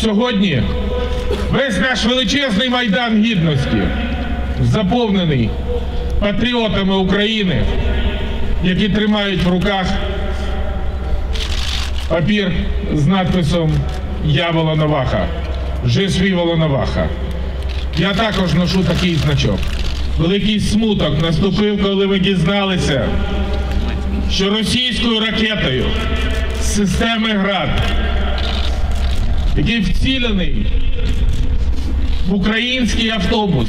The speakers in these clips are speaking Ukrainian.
Сьогодні весь наш величезний майдан гідності заповнений патріотами України, які тримають в руках папір з надписом Я Волоноваха. Je suis Волоноваха. Я також ношу такий значок. Великий смуток наступив, коли ми дізналися, що російською ракетою з системи ГРАД, який вцілений в український автобус,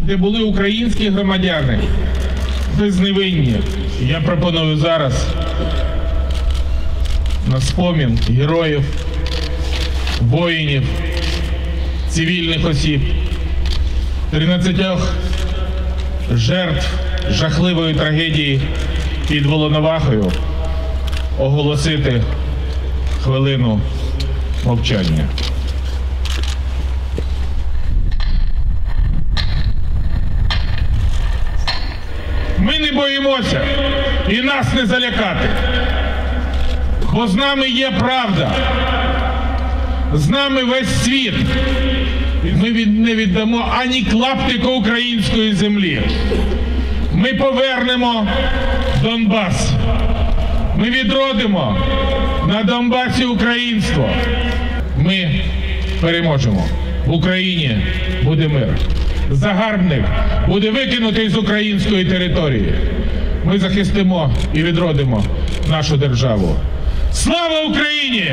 де були українські громадяни безневинні. Я пропоную зараз на спомін героїв, воїнів, цивільних осіб, 13 жертв жахливої трагедії під Волоновахою оголосити хвилину мовчання. Ми не боїмося і нас не залякати. Бо з нами є правда. З нами весь світ. Ми не віддамо ані клаптика української землі. Ми повернемо Донбас. Ми відродимо на Донбасі українство. Ми переможемо. В Україні буде мир. Загарбник буде викинутий з української території. Ми захистимо і відродимо нашу державу. Слава Україні!